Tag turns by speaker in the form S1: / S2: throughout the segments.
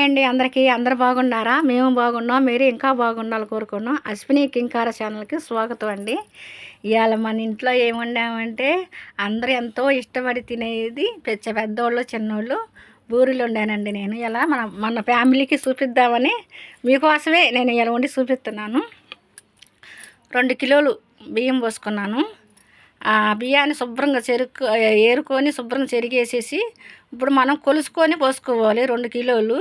S1: Hi అండి అందరికీ అందరు బాగున్నారా? మేము బాగున్నాం మీరు ఇంకా బాగుండాలి కోరుకున్నాం. అశ్విని కింకార ఛానల్కి స్వాగతం అండి. ఇవాళ మన ఇంట్లో ఏముండామంటే అందరూ ఎంతో ఇష్టపడి తినేది పెద్ద పెద్దోళ్ళు చిన్నోళ్ళు బూరెలు ఉండానండి నేను. ఇలా మన మన ఫ్యామిలీకి చూపిద్దామని మీకోసమే నేను ఇలా వండి చూపిస్తున్నాను. రెండు కిలోలు బియ్యం పోసుకున్నాను. ఆ బియ్యాన్ని శుభ్రంగా చెరుకు ఏరుకొని శుభ్రంగా చెరిగేసేసి ఇప్పుడు మనం కొలుసుకొని పోసుకోవాలి రెండు కిలోలు.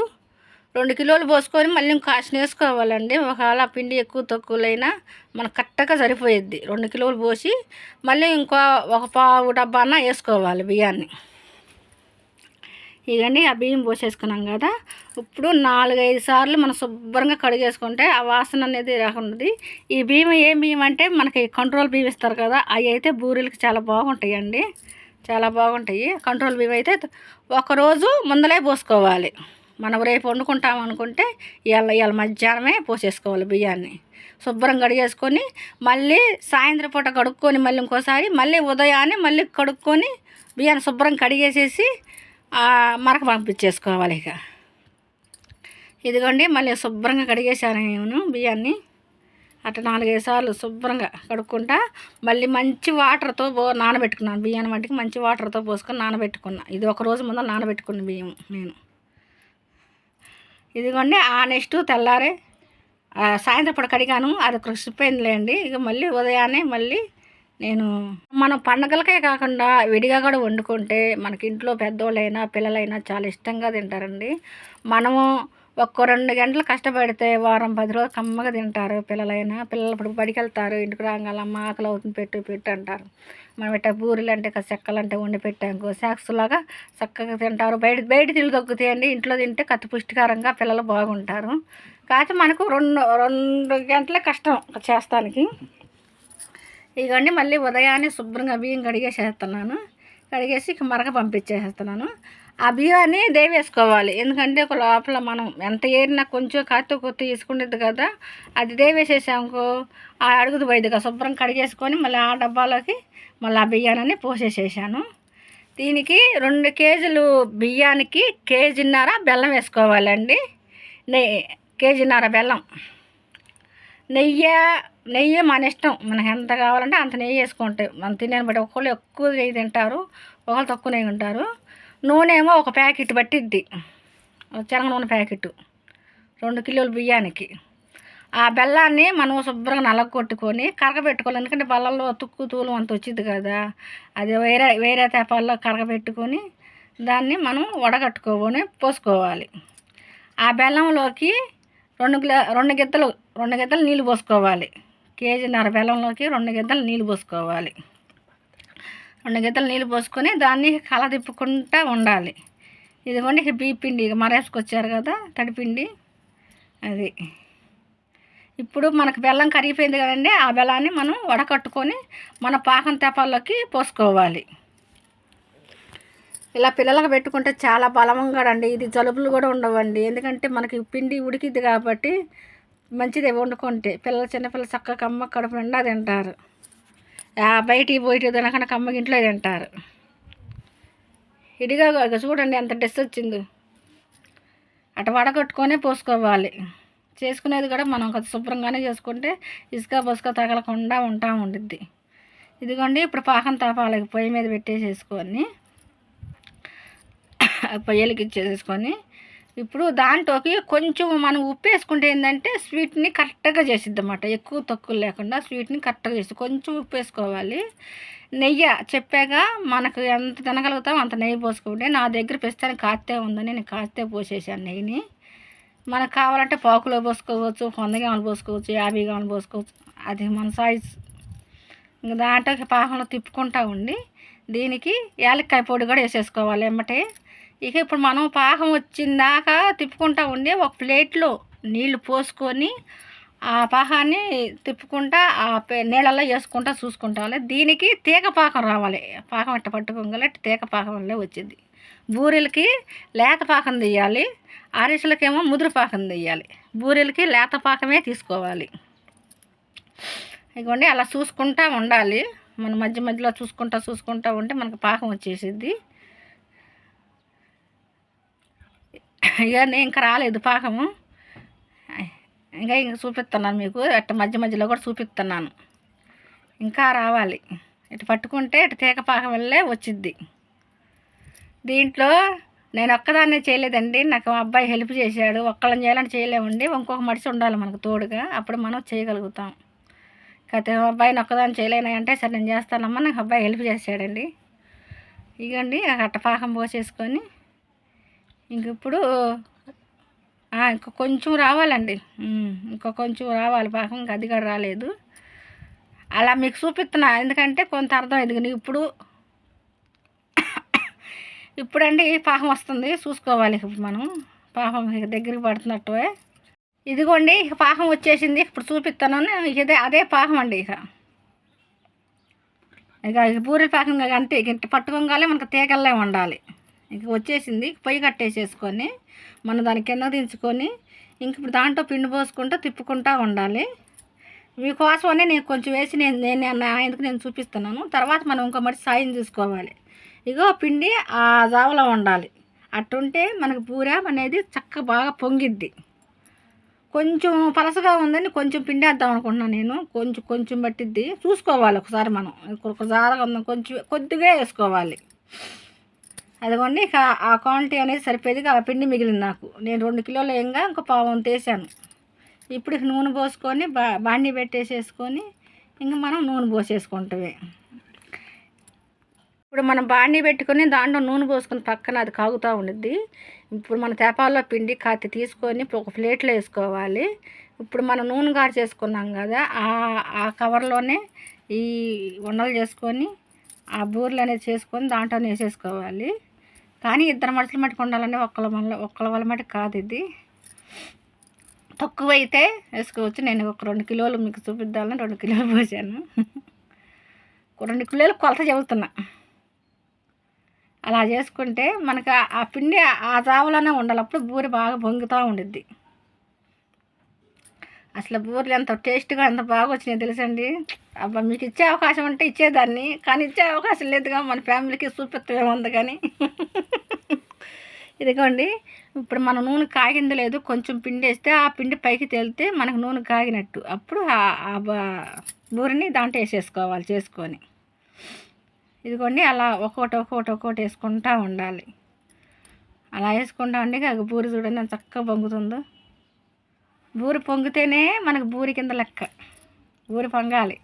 S1: రెండు కిలోలు పోసుకొని మళ్ళీ కాసిన వేసుకోవాలండి. ఒకవేళ పిండి ఎక్కువ తక్కువలైనా మనకు కరెక్ట్గా సరిపోయిద్ది. రెండు కిలోలు పోసి మళ్ళీ ఇంకో ఒక పావు డబ్బాన వేసుకోవాలి బియ్యాన్ని. ఇవన్నీ ఆ బియ్యం పోసేసుకున్నాం కదా. ఇప్పుడు నాలుగైదు సార్లు మనం శుభ్రంగా కడిగేసుకుంటే ఆ వాసన అనేది రాకుండా ఈ బియ్యం ఏం బియ్యం అంటే మనకి కంట్రోల్ బియ్యం ఇస్తారు కదా అవి అయితే బూరెలకి చాలా బాగుంటాయి అండి చాలా బాగుంటాయి. కంట్రోల్ బియ్యం అయితే ఒకరోజు ముందలే పోసుకోవాలి. మనం రేపు వండుకుంటాం అనుకుంటే ఇవాళ ఇవాళ మధ్యాహ్నమే పోసేసుకోవాలి బియ్యాన్ని. శుభ్రం కడిగేసుకొని మళ్ళీ సాయంత్రం పూట కడుక్కొని మళ్ళీ ఇంకోసారి మళ్ళీ ఉదయాన్నే మళ్ళీ కడుక్కొని బియ్యాన్ని శుభ్రం కడిగేసేసి మరక పంపించేసుకోవాలి ఇక. ఇదిగోండి మళ్ళీ శుభ్రంగా కడిగేసాను నేను బియ్యాన్ని. అట్లా నాలుగైదు సార్లు శుభ్రంగా కడుక్కుంటా. మళ్ళీ మంచి వాటర్తో పో నానబెట్టుకున్నాను బియ్యాన్ని మట్టికి మంచి వాటర్తో పోసుకొని నానబెట్టుకున్నా. ఇది ఒక రోజు ముందు నానబెట్టుకున్న బియ్యం నేను. ఇదిగోండి ఆ నెక్స్ట్ తెల్లారే సాయంత్రం పూట కడిగాను అది కృషిపోయిందిలేండి. ఇక మళ్ళీ ఉదయాన్నే మళ్ళీ నేను మనం పండగలకే కాకుండా విడిగా కూడా వండుకుంటే మనకి ఇంట్లో పెద్దోళ్ళైనా పిల్లలైనా చాలా ఇష్టంగా తింటారండి. మనము ఒక్క రెండు గంటలు కష్టపడితే వారం పది రోజులు కమ్మగా తింటారు పిల్లలైనా. పిల్లలు ఇప్పుడు బడికి వెళ్తారు ఇంటికి రాగాలమ్మ ఆకలి అవుతుంది పెట్టు పెట్టు అంటారు. మనం ఇట్లా బూరెలు అంటే చెక్కలు అంటే వండి పెట్టాము సాక్స్ లాగా చక్కగా తింటారు. బయట బయట తిండి తగ్గుతాయండి ఇంట్లో తింటే కత్తి పుష్టికరంగా పిల్లలు బాగుంటారు. కాకపోతే మనకు రెండు రెండు గంటలే కష్టం చేస్తానికి. ఇవన్నీ మళ్ళీ ఉదయాన్నే శుభ్రంగా బియ్యం కడిగేసేస్తున్నాను. కడిగేసి ఇక మరగ పంపించేస్తున్నాను ఆ బియ్యాన్ని దేవేసుకోవాలి. ఎందుకంటే ఒక లోపల మనం ఎంత ఏరినా కొంచెం కాస్త కొత్త తీసుకుంటుంది కదా అది దేవేసేసాముకో ఆ అడుగుది పోయిద్దిగా శుభ్రం కడిగేసుకొని మళ్ళీ ఆ డబ్బాలోకి మళ్ళీ ఆ బియ్యాన్ని పోసేసేసాను. దీనికి రెండు కేజీలు బియ్యానికి కేజీన్నర బెల్లం వేసుకోవాలండి. నెయ్యి కేజీన్నర బెల్లం. నెయ్యి నెయ్యి మన ఇష్టం. మనకు ఎంత కావాలంటే అంత నెయ్యి వేసుకుంటాయి మనం తినే బట్టి ఒకళ్ళు ఎక్కువ నెయ్యి తింటారు ఒకళ్ళు తక్కువ నెయ్యి ఉంటారు. నూనె ఏమో ఒక ప్యాకెట్ పట్టిద్ది. శనగ నూనె ప్యాకెట్. రెండు కిలోలు బియ్యానికి. ఆ బెల్లాన్ని మనం శుభ్రంగా నలగొట్టుకొని కరగబెట్టుకోవాలి. ఎందుకంటే బల్లలో తుక్కు తూలం అంత వచ్చింది కదా. అది వేరే వేరే తెపాల్లో కరగబెట్టుకొని దాన్ని మనం వడగట్టుకోని పోసుకోవాలి. ఆ బెల్లంలోకి రెండు రెండు గిద్దలు రెండు గిద్దలు నీళ్ళు పోసుకోవాలి. కేజీన్నర బెల్లంలోకి రెండు గిద్దలు నీళ్ళు పోసుకోవాలి. రెండు గిద్దలు నీళ్ళు పోసుకొని దాన్ని కల తిప్పుకుంటూ ఉండాలి. ఇదిగోండి ఇక పిండి ఇక మరేసుకొచ్చారు కదా తడిపిండి అది. ఇప్పుడు మనకు బెల్లం కరిగిపోయింది కదండి ఆ బెల్లాన్ని మనం వడకట్టుకొని మన పాకం తెపాల్లోకి పోసుకోవాలి. ఇలా పిల్లలకు పెట్టుకుంటే చాలా బలంగా అండి ఇది జలుబులు కూడా ఉండవండి. ఎందుకంటే మనకి పిండి ఉడికిద్ది కాబట్టి మంచిది వండుకుంటే. పిల్లలు చిన్నపిల్లలు చక్కగా కమ్మ కడుపు నిండా తింటారు. బయటికి పోయి తినకుండా కమ్మ ఇంట్లో తింటారు ఇడిగా చూడండి ఎంత డ్రెస్ వచ్చిందో. అటు వడగొట్టుకొని పోసుకోవాలి. చేసుకునేది కూడా మనం కొంత శుభ్రంగానే చేసుకుంటే ఇసుక బుసుక తగలకుండా ఉంటా ఉండిద్ది. ఇదిగోండి ఇప్పుడు పాకం తాపాలకి పొయ్యి మీద పెట్టేసేసుకొని పొయ్యలకి ఇచ్చేసేసుకొని ఇప్పుడు దాంట్లోకి కొంచెం మనం ఉప్పు వేసుకుంటే ఏంటంటే స్వీట్ని కరెక్ట్గా చేసిద్ది అన్నమాట ఎక్కువ తక్కువ లేకుండా స్వీట్ని కరెక్ట్గా చేసి కొంచెం ఉప్పు వేసుకోవాలి. నెయ్యి చెప్పాక మనకు ఎంత తినగలుగుతాం అంత నెయ్యి పోసుకుంటే నా దగ్గర ప్రస్తుతానికి కాస్తే ఉందని నేను కాస్తే పోసేసాను నెయ్యిని. మనకు కావాలంటే పాకులో పోసుకోవచ్చు వంద గ్రాములు పోసుకోవచ్చు యాభై గ్రాములు పోసుకోవచ్చు. అది మన సైజ్ ఇంకా దాంట్లో పాకంలో తిప్పుకుంటా ఉండి దీనికి యాలక్కాయ పొడి కూడా వేసేసుకోవాలి ఎమ్మటే. ఇక ఇప్పుడు మనం పాకం వచ్చిందాక తిప్పుకుంటా ఉండి ఒక ప్లేట్లో నీళ్ళు పోసుకొని ఆ పాకాన్ని తిప్పుకుంటా ఆ నీళ్ళల్లో వేసుకుంటా చూసుకుంటావాలి దీనికి తీగ పాకం రావాలి. పాకం ఇట్ట పట్టుకోగల తీగ పాకం వల్లే వచ్చింది. బూరెలకి లేత పాకం తీయాలి. అరిసెలకేమో ముదురు పాకం తీయాలి. బూరెలకి లేత పాకమే తీసుకోవాలి. ఇదిగోండి అలా చూసుకుంటా ఉండాలి. మన మధ్య మధ్యలో చూసుకుంటా చూసుకుంటా ఉంటే మనకు పాకం వచ్చేసిద్ది. ఇక నేను ఇంకా రాలేదు పాకము. ఇంకా ఇంక చూపిస్తున్నాను మీకు అట్ట మధ్య మధ్యలో కూడా చూపిస్తున్నాను. ఇంకా రావాలి. ఇటు పట్టుకుంటే ఇటు తీగ పాకం వెళ్ళే వచ్చిద్ది. దీంట్లో నేను ఒక్కదాన్నే చేయలేదండి. నాకు మా అబ్బాయి హెల్ప్ చేశాడు. ఒక్కళ్ళని చేయాలని చేయలేమండి. ఇంకొక మనిషి ఉండాలి మనకు తోడుగా. అప్పుడు మనం చేయగలుగుతాం. కాకపోతే మా అబ్బాయిని ఒక్కదాన్ని చేయలేనాయంటే సరే నేను చేస్తానమ్మా. నాకు అబ్బాయి హెల్ప్ చేశాడండి. ఇగండి అట్ట పాకం పోసేసుకొని ఇంక ఇప్పుడు ఇంక కొంచెం రావాలండి. ఇంకా ఇంక కొంచెం రావాలి. పాకం ఇంకా అది కూడా రాలేదు. అలా మీకు చూపిస్తున్నా. ఎందుకంటే కొంత అర్థం ఇది ఇప్పుడు ఇప్పుడండి పాకం వస్తుంది. చూసుకోవాలి ఇప్పుడు మనం. పాకం ఇక దగ్గరికి పడుతున్నట్టు ఇదిగోండి ఇక పాకం వచ్చేసింది. ఇప్పుడు చూపిస్తాను. ఇదే అదే పాకం అండి ఇక. ఇక ఇక పూరి పాకం అంతే. ఇక ఇంత పట్టుకోగానే మనకు తీగల్లే ఉండాలి. ఇంక వచ్చేసింది. పొయ్యి కట్టేసేసుకొని మనం దాని కింద దించుకొని ఇంక ఇప్పుడు దాంట్లో పిండి పోసుకుంటూ తిప్పుకుంటూ ఉండాలి. మీకోసమనే నేను కొంచెం వేసి నేను నేను నా ఎందుకు నేను చూపిస్తున్నాను. తర్వాత మనం ఇంకో మరి సాయం చూసుకోవాలి. ఇగో పిండి ఆ జావలో ఉండాలి. అట్టుంటే మనకు పూర అనేది చక్కగా బాగా పొంగిద్ది. కొంచెం పలసగా ఉందని కొంచెం పిండి వేద్దాం అనుకుంటున్నాను నేను. కొంచెం కొంచెం పట్టిద్ది. చూసుకోవాలి ఒకసారి మనం. ఒక జారగా ఉందని కొంచెం కొద్దిగా వేసుకోవాలి. అదిగోండి ఇక ఆ క్వాంటిటీ అనేది సరిపోయేది ఆ పిండి మిగిలింది నాకు. నేను రెండు కిలోలు ఏంగా ఇంకో పావం తీసాను. ఇప్పుడు నూనె పోసుకొని బా బాండి పెట్టేసేసుకొని ఇంకా మనం నూనె పోసేసుకుంటామే. ఇప్పుడు మనం బాండి పెట్టుకొని దాంట్లో నూనె పోసుకొని పక్కన అది కాగుతూ ఉండిద్ది. ఇప్పుడు మన తేపాల్లో పిండి కాతి తీసుకొని ఒక ప్లేట్లో వేసుకోవాలి. ఇప్పుడు మనం నూనె గారు చేసుకున్నాం కదా ఆ ఆ కవర్లోనే ఈ ఉండలు చేసుకొని ఆ బూరెలు అనేది చేసుకొని దాంట్లోనే వేసేసుకోవాలి. కానీ ఇద్దరు మనుషులు మట్టుకు ఉండాలని ఒక్కళ్ళ వల్ల ఒక్కళ్ళ వల్ల మటుకు కాదు ఇది. తక్కువ అయితే వేసుకోవచ్చు. నేను ఒక రెండు కిలోలు మీకు చూపిద్దామని రెండు కిలోలు పోసాను. రెండు కిలోలు కొలత చెబుతున్నా. అలా చేసుకుంటే మనకు ఆ- పిండి ఆ జావలోనే ఉండాలి. అప్పుడు బూరి బాగా పొంగుతూ ఉండిద్ది. అసలు బూరెలు ఎంత టేస్ట్గా ఎంత బాగా వచ్చినాయి తెలుసండి? అబ్బా మీకు ఇచ్చే అవకాశం ఉంటే ఇచ్చేదాన్ని కానీ ఇచ్చే అవకాశం లేదుగా మన ఫ్యామిలీకి చూపిస్తేముంది కానీ. ఇదిగోండి ఇప్పుడు మన నూనె కాగింది లేదు కొంచెం పిండి వేస్తే ఆ పిండి పైకి తేలితే మనకు నూనె కాగినట్టు. అప్పుడు ఆ- బూరిని దాంట్లో వేసేసుకోవాలి చేసుకొని. ఇదిగోండి అలా ఒక్కొక్కటి ఒక్కొక్కటి ఒక్కొక్కటి వేసుకుంటా ఉండాలి. అలా వేసుకుంటా ఉండి బూరి చూడండి చక్కగా పొంగుతుందో బూరి పొంగితేనే మనకు బూరి కింద లెక్క. బూరి పొంగాలి.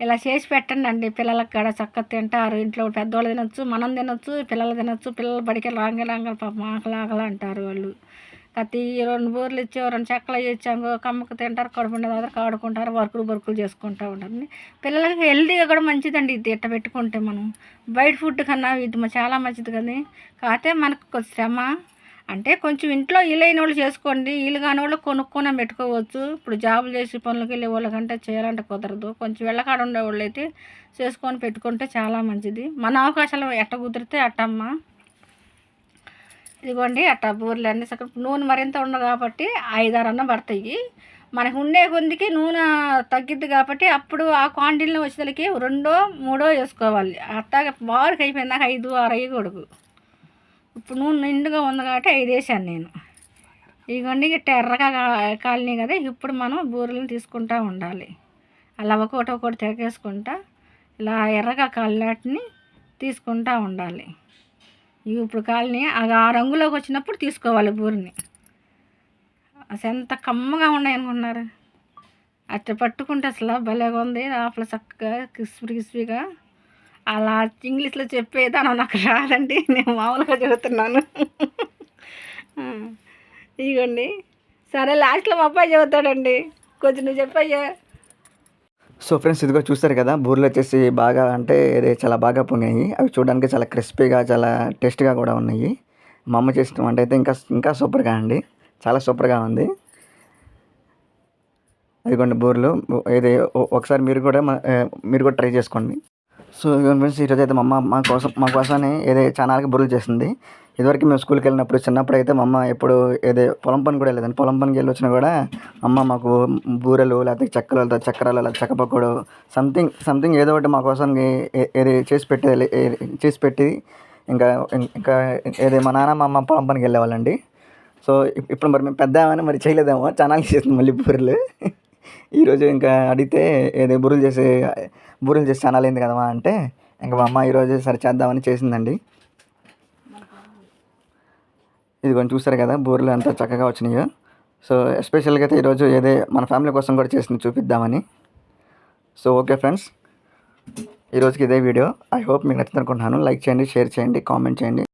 S1: ఇలా చేసి పెట్టండి అండి పిల్లలకు కూడా చక్కగా తింటారు. ఇంట్లో పెద్దవాళ్ళు తినొచ్చు మనం తినొచ్చు పిల్లలు తినొచ్చు పిల్లలు బడికి లాంగ లాంగ పాప ఆకలాకలా అంటారు వాళ్ళు. కత్తి రెండు బూరెలు ఇచ్చి రెండు చెక్కలు ఇచ్చాము కమ్మకు తింటారు కడుపు దగ్గర కాడుకుంటారు వర్కులు బర్కులు చేసుకుంటూ ఉంటారు. పిల్లలకి హెల్తీగా కూడా మంచిదండి ఇది ఇట్ట పెట్టుకుంటే మనం. బయట ఫుడ్ కన్నా ఇది చాలా మంచిది కానీ కాకపోతే మనకు కొంచెం శ్రమ అంటే కొంచెం ఇంట్లో ఇల్లైన వాళ్ళు చేసుకోండి ఇల్లు కాని వాళ్ళు కొనుక్కొని పెట్టుకోవచ్చు. ఇప్పుడు జాబులు చేసి పనులకు వెళ్ళే వాళ్ళకంటే చేయాలంటే కుదరదు. కొంచెం వెళ్ళకాడ ఉండే వాళ్ళు అయితే చేసుకొని పెట్టుకుంటే చాలా మంచిది. మన అవకాశాలు ఎట్ట కుదిరితే అట్టమ్మ. ఇదిగోండి అట్ట బూరెలు అన్నీ సగం నూనె మరింత ఉండదు కాబట్టి ఐదారు అన్న పడతాయి. మనకు ఉండే కొందికి నూనె తగ్గిద్ది కాబట్టి అప్పుడు ఆ క్వాంటిటీలో వచ్చేసరికి రెండో మూడో వేసుకోవాలి. అట్టాగే బారుకి అయిపోయిందాక ఐదు ఆరు కొడుకు. ఇప్పుడు నూనె నిండుగా ఉంది కాబట్టి ఐదు వేసాను నేను. ఇగోండి ఇట్ట ఎర్రగా కాలనీ కదా ఇప్పుడు మనం బూరెలను తీసుకుంటూ ఉండాలి. అలా ఒకటి ఒక్కొక్కటి తెగేసుకుంటా ఇలా ఎర్రగా కాలినాటిని తీసుకుంటూ ఉండాలి. ఇవి ఇప్పుడు కాలని ఆ రంగులోకి వచ్చినప్పుడు తీసుకోవాలి బూరిని. అసలు ఎంత కమ్మగా ఉన్నాయి అనుకున్నారు అట్లా పట్టుకుంటే అసలు భలేగా ఉంది లోపల చక్కగా క్రిస్పీ క్రిస్పీగా. అలా ఇంగ్లీష్లో చెప్పేదానం నాకు రాదండి. నేను మామూలుగా చెబుతున్నాను ఇదిగోండి సరే లాస్ట్లో మా అబ్బాయి చెబుతాడండి కొంచెం నువ్వు చెప్పయ్యా.
S2: సో ఫ్రెండ్స్ ఇదిగో చూస్తారు కదా బూరెలు వచ్చేసి బాగా అంటే అదే చాలా బాగా పొంగాయి అవి చూడడానికి చాలా క్రిస్పీగా చాలా టేస్ట్గా కూడా ఉన్నాయి. మా అమ్మ చేసిన వంట అయితే ఇంకా ఇంకా సూపర్గా అండి. చాలా సూపర్గా ఉంది. అదిగోండి బూరెలు. ఇది ఒకసారి మీరు కూడా మా- మీరు కూడా ట్రై చేసుకోండి. సో ఫ్రెండ్స్ ఈరోజు అయితే మా అమ్మ మా కోసం మా కోసమని ఏదో చాలాకి బుర్రలు చేసింది. ఇదివరకు మేము స్కూల్కి వెళ్ళినప్పుడు చిన్నప్పుడు అయితే మా అమ్మ ఎప్పుడు ఏదో పొలం పని కూడా లేదండి పొలం పనికి వెళ్ళి వచ్చినా కూడా అమ్మ మాకు బూరెలు లేకపోతే చెక్కలు చక్కెరలు చక్రాలు లేదా సంథింగ్ సంథింగ్ ఏదో ఒకటి మా కోసం ఏది చేసి పెట్టేది చేసి పెట్టి ఇంకా ఇంకా ఏది మా నాన్న మా అమ్మ పొలం పనికి వెళ్ళేవాళ్ళండి. సో ఇప్పుడు మరి మేము పెద్ద మరి చేయలేదేమో చాలా చేసింది మళ్ళీ బూరెలు. ఈరోజు ఇంకా అడిగితే ఏదో బుర్రలు చేసే బుర్రలు చేసే ఛానల్ అయింది కదమ్మా అంటే ఇంకా మా అమ్మ ఈరోజు సరి చేద్దామని చేసిందండి. ఇది కొంచెం చూస్తారు కదా బూరెలు అంతా చక్కగా వచ్చినాయో. సో ఎస్పెషల్గా అయితే ఈరోజు ఏదే మన ఫ్యామిలీ కోసం కూడా చేసింది చూపిద్దామని. సో ఓకే ఫ్రెండ్స్ ఈరోజుకి ఇదే వీడియో. ఐ హోప్ మీకు నచ్చింది అనుకుంటున్నాను. లైక్ చేయండి షేర్ చేయండి కామెంట్ చేయండి.